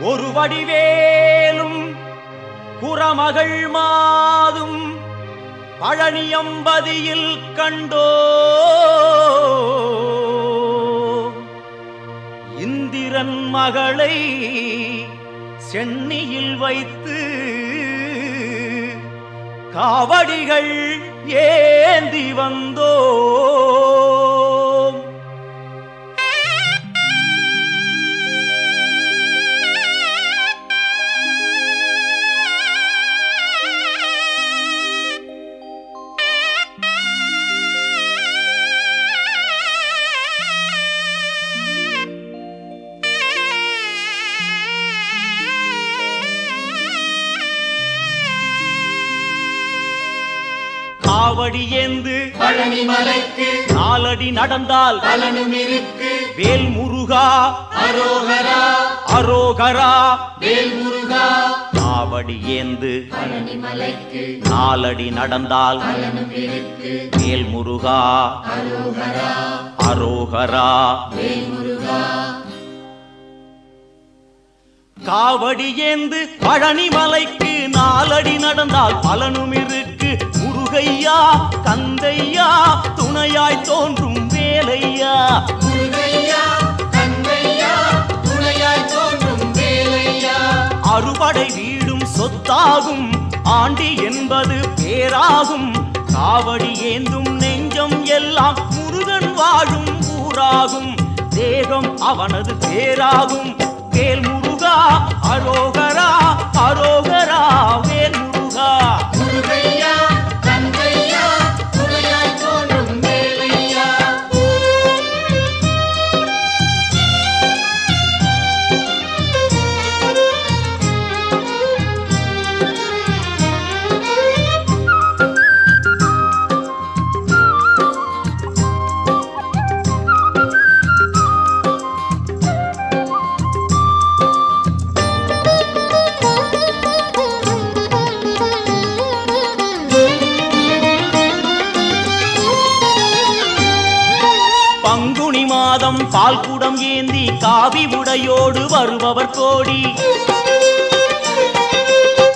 ஒரு வடிவேலும் குறமகள் மாதும் பழனியம்பதியில் கண்டோ. இந்திரன் மகளை சென்னியில் வைத்து காவடிகள் ஏந்தி வந்தோ. காவடி ஏந்து பழனி மலைக்கு நாலடி நடந்தால் பலனும் இருக்கு வேல் முருகா அரோகரா அரோகரா வேல் முருகா காவடி ஏந்து பழனி மலைக்கு நாலடி நடந்தால் பலனும் இருக்கு வேல் முருகா அரோகரா அரோகரா வேல் முருகா காவடி ஏந்து பழனி மலைக்கு நாலடி நடந்தால் பலனும் இருக்கு முருகையா கந்தையா துணையாய் தோன்றும் வேலையா? அறுபடை வீடும் சொத்தாகும் ஆண்டி என்பது பேராகும். காவடி ஏந்தும் நெஞ்சம் எல்லாம் முருகன் வாழும் ஊராகும். தேகம் அவனது பேராகும். வேல் முருகா அரோகரா அரோகரா வேல் முருகா. முருகையா மாதம் பால்குடம் ஏந்தி காவி உடையோடு வருபவர் கோடி.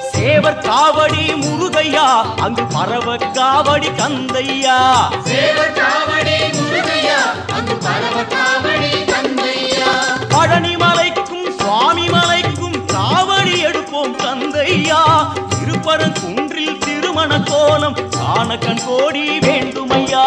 சேவர் காவடி முருகையா அங்கு பரவ காவடி கந்தையா சேவர் காவடி முருகையா அங்கு பரவ காவடி கந்தையா பழனி மலைக்கும் சுவாமி மலைக்கும் காவடி எடுப்போம் கந்தையா திருப்பரன் குன்றில் திருமண கோலம் காண கண் கோடி வேண்டுமையா.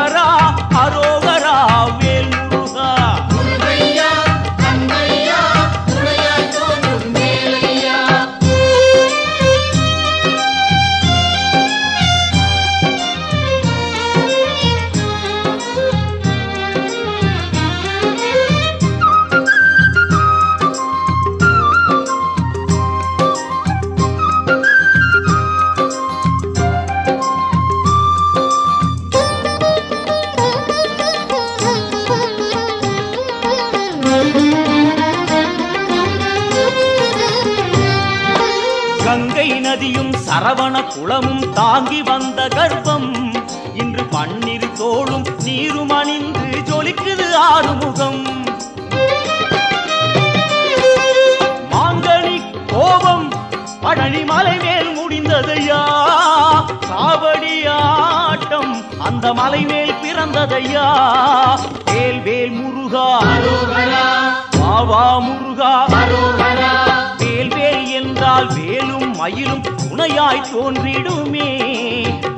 சரவண குளமும் தாங்கி வந்த கர்ப்பம். இன்று பன்னிரு தோளும் நீரும் அணிந்து ஜொலிக்குது ஆறுமுகம். மாங்கனி கோபம் பழனி மலை மேல் முடிந்ததையா? காவடியாட ஆட்டம் அந்த மலை மேல் பிறந்ததையா? வேல் வேல் முருகா. வாவா முருகா. என்றால் வேலும் மயிலும் துணையாய் தோன்றிடுமே.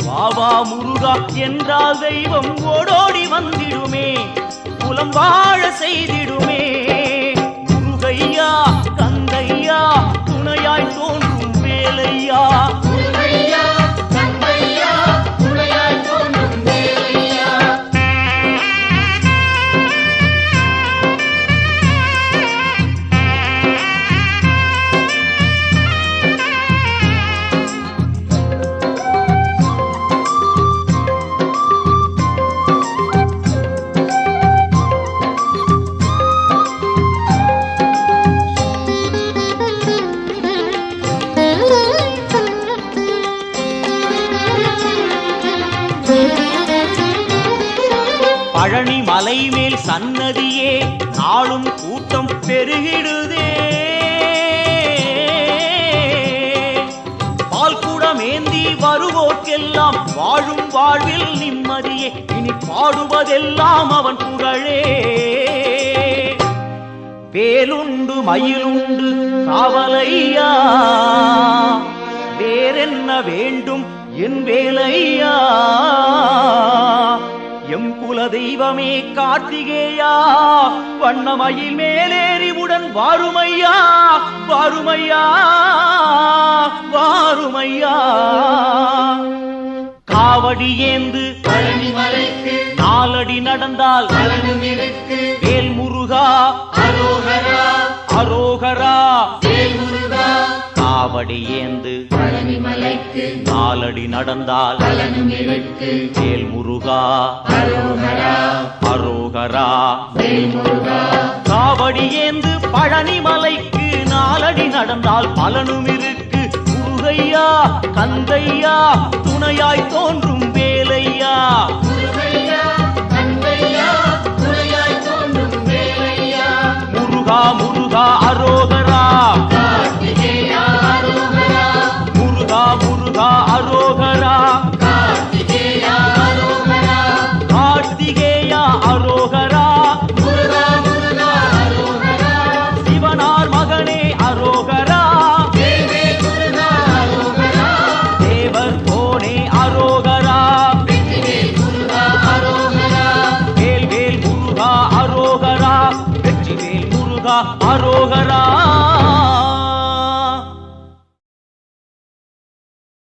வாவா முருகா என்றால் தெய்வம் ஓடோடி வந்திடுமே. குலம் வாழ செய்திடுமே. முருகையா கந்தையா துணையாய் தோன்றும் வேலையா. பழனி மலை மேல் சன்னதியே நாளும் கூட்டம் பெருகிடுதே. பால்குடமேந்தி வருவோர்க்கெல்லாம் வாழும் வாழ்வில் நிம்மதியே இனி பாடுவதெல்லாம் அவன் புகழே. வேலுண்டு மயிலுண்டு காவலையா? வேறென்ன வேண்டும்? என் வேலையா? எம் குல தெய்வமே கார்த்திகேயா வண்ணமயில் மேலேறி உடன் வாருமையா? வாருமையா? வாருமையா? காவடி ஏந்து நாலடி நடந்தால் வேல் முருகா அரோகரா அரோகரா? காவடி ஏந்து மலைக்கு நாலடி நடந்தால் பலனும் இருக்கு வேல் முருகா அரோகரா அரோகரா வேல் முருகா காவடி ஏந்து பழனி மலைக்கு நாலடி நடந்தால் பலனும் இருக்கு. முருகையா கந்தையா துணையாய் தோன்றும் வேலையா. முருகா முருகா அரோகரா. வேல்